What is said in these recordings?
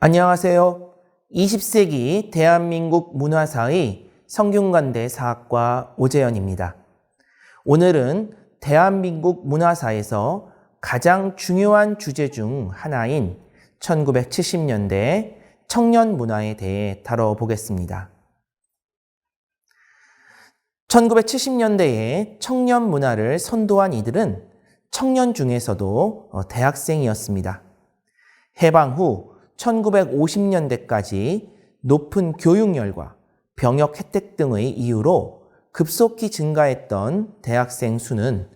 안녕하세요. 20세기 대한민국 문화사의 성균관대 사학과 오재현입니다. 오늘은 대한민국 문화사에서 가장 중요한 주제 중 하나인 1970년대 청년 문화에 대해 다뤄보겠습니다. 1970년대에 청년 문화를 선도한 이들은 청년 중에서도 어, 대학생이었습니다. 해방 후 1950년대까지 높은 교육열과 병역 혜택 등의 이유로 급속히 증가했던 대학생 수는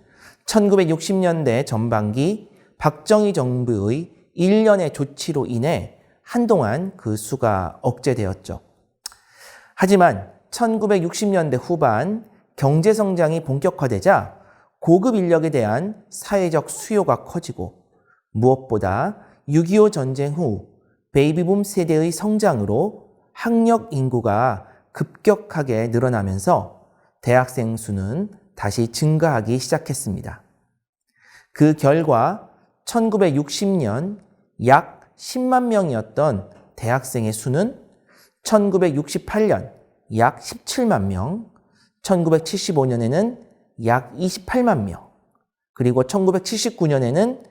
1960년대 전반기 박정희 정부의 일련의 조치로 인해 한동안 그 수가 억제되었죠. 하지만 1960년대 후반 경제 성장이 본격화되자 고급 인력에 대한 사회적 수요가 커지고 무엇보다 6.25 전쟁 후 베이비붐 세대의 성장으로 학력 인구가 급격하게 늘어나면서 대학생 수는 다시 증가하기 시작했습니다. 그 결과 1960년 약 10만 명이었던 대학생의 수는 1968년 약 17만 명, 1975년에는 약 28만 명, 그리고 1979년에는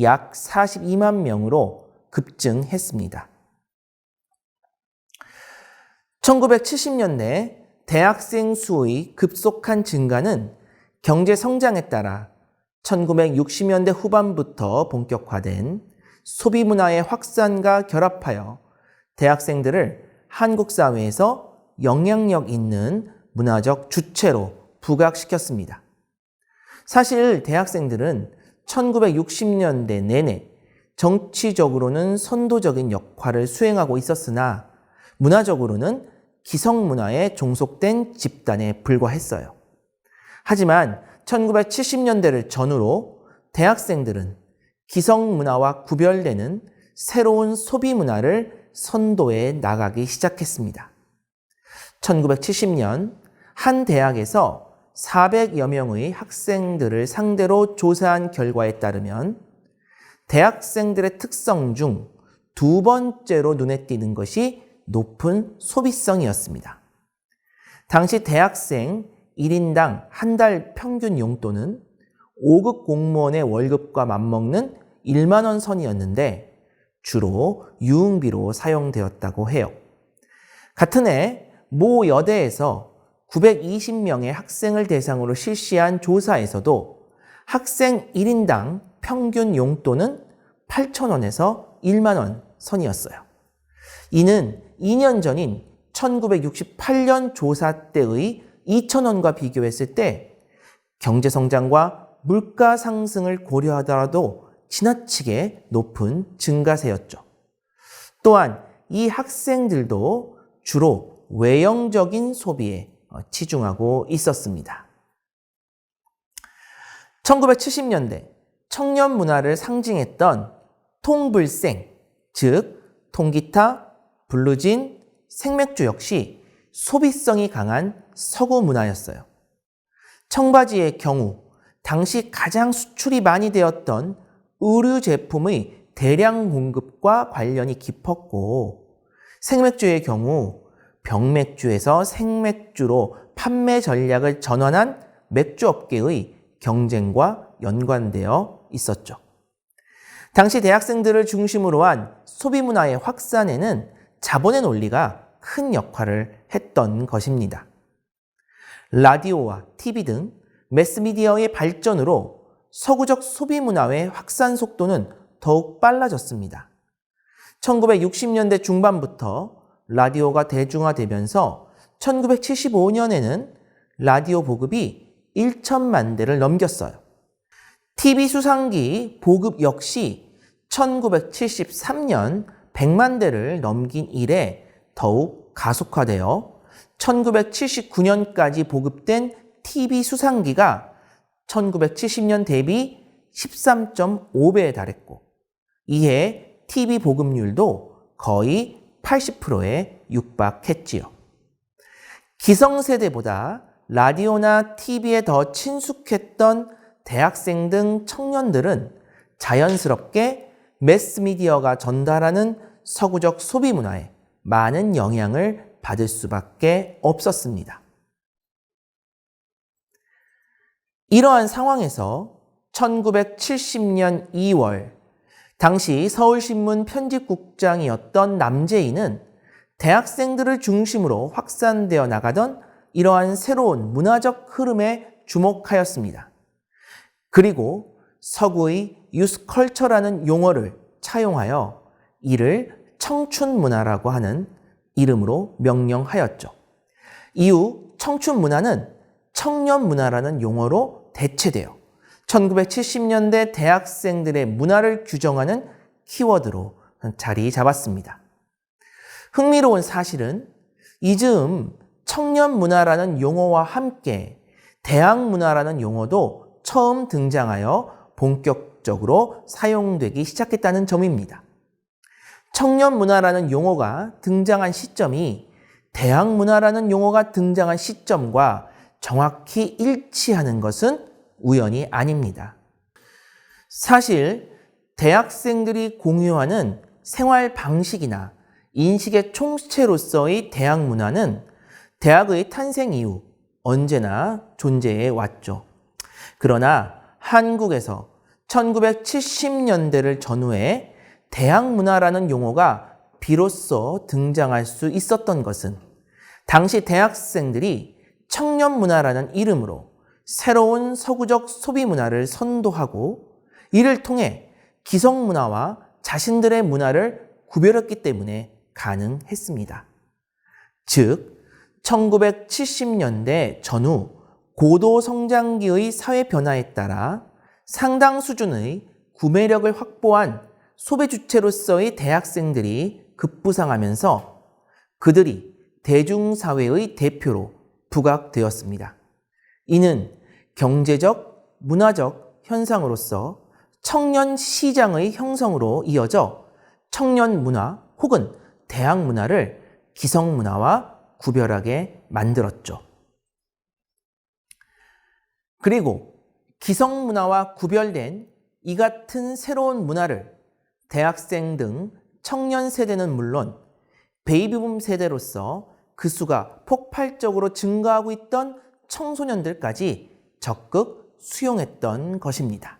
약 42만 명으로 급증했습니다. 1970년대 대학생 수의 급속한 증가는 경제 성장에 따라 1960년대 후반부터 본격화된 소비 문화의 확산과 결합하여 대학생들을 한국 사회에서 영향력 있는 문화적 주체로 부각시켰습니다. 사실 대학생들은 1960년대 내내 정치적으로는 선도적인 역할을 수행하고 있었으나 문화적으로는 기성 문화에 종속된 집단에 불과했어요. 하지만 1970년대를 전후로 대학생들은 기성 문화와 구별되는 새로운 소비 문화를 선도해 나가기 시작했습니다. 1970년 한 대학에서 400여 명의 학생들을 상대로 조사한 결과에 따르면 대학생들의 특성 중 두 번째로 눈에 띄는 것이 높은 소비성이었습니다. 당시 대학생 1인당 한 달 평균 용돈은 5급 공무원의 월급과 맞먹는 1만원 선이었는데 주로 유흥비로 사용되었다고 해요. 같은 해 모 여대에서 920명의 학생을 대상으로 실시한 조사에서도 학생 1인당 평균 용돈은 8,000원에서 1만 원 선이었어요. 이는 2년 전인 1968년 조사 때의 2,000원과 비교했을 때 경제성장과 물가 상승을 고려하더라도 지나치게 높은 증가세였죠. 또한 이 학생들도 주로 외형적인 소비에 치중하고 있었습니다. 1970년대 청년 문화를 상징했던 통불생, 즉 통기타, 블루진, 생맥주 역시 소비성이 강한 서구 문화였어요. 청바지의 경우 당시 가장 수출이 많이 되었던 의류 제품의 대량 공급과 관련이 깊었고 생맥주의 경우 병맥주에서 생맥주로 판매 전략을 전환한 맥주업계의 경쟁과 연관되어 있었죠. 당시 대학생들을 중심으로 한 소비 문화의 확산에는 자본의 논리가 큰 역할을 했던 것입니다. 라디오와 TV 등 매스미디어의 발전으로 서구적 소비 문화의 확산 속도는 더욱 빨라졌습니다. 1960년대 중반부터 라디오가 대중화되면서 1975년에는 라디오 보급이 1천만 대를 넘겼어요. TV 수상기 보급 역시 1973년 100만 대를 넘긴 이래 더욱 가속화되어 1979년까지 보급된 TV 수상기가 1970년 대비 13.5배에 달했고 이해 TV 보급률도 거의 80%에 육박했지요. 기성세대보다 라디오나 TV에 더 친숙했던 대학생 등 청년들은 자연스럽게 매스미디어가 전달하는 서구적 소비 문화에 많은 영향을 받을 수밖에 없었습니다. 이러한 상황에서 1970년 2월 당시 서울신문 편집국장이었던 남재희는 대학생들을 중심으로 확산되어 나가던 이러한 새로운 문화적 흐름에 주목하였습니다. 그리고 서구의 유스컬처라는 용어를 차용하여 이를 청춘 문화라고 하는 이름으로 명명하였죠. 이후 청춘 문화는 청년 문화라는 용어로 대체되어 1970년대 대학생들의 문화를 규정하는 키워드로 자리 잡았습니다. 흥미로운 사실은 이즈음 청년 문화라는 용어와 함께 대학 문화라는 용어도 처음 등장하여 본격적으로 사용되기 시작했다는 점입니다. 청년 문화라는 용어가 등장한 시점이 대학 문화라는 용어가 등장한 시점과 정확히 일치하는 것은 우연이 아닙니다. 사실 대학생들이 공유하는 생활 방식이나 인식의 총체로서의 대학 문화는 대학의 탄생 이후 언제나 존재해 왔죠. 그러나 한국에서 1970년대를 전후해 대학 문화라는 용어가 비로소 등장할 수 있었던 것은 당시 대학생들이 청년 문화라는 이름으로 새로운 서구적 소비 문화를 선도하고 이를 통해 기성 문화와 자신들의 문화를 구별했기 때문에 가능했습니다. 즉, 1970년대 전후 고도 성장기의 사회 변화에 따라 상당 수준의 구매력을 확보한 소비 주체로서의 대학생들이 급부상하면서 그들이 대중사회의 대표로 부각되었습니다. 이는 경제적, 문화적 현상으로서 청년 시장의 형성으로 이어져 청년 문화 혹은 대학 문화를 기성 문화와 구별하게 만들었죠. 그리고 기성 문화와 구별된 이 같은 새로운 문화를 대학생 등 청년 세대는 물론 베이비붐 세대로서 그 수가 폭발적으로 증가하고 있던 청소년들까지 적극 수용했던 것입니다.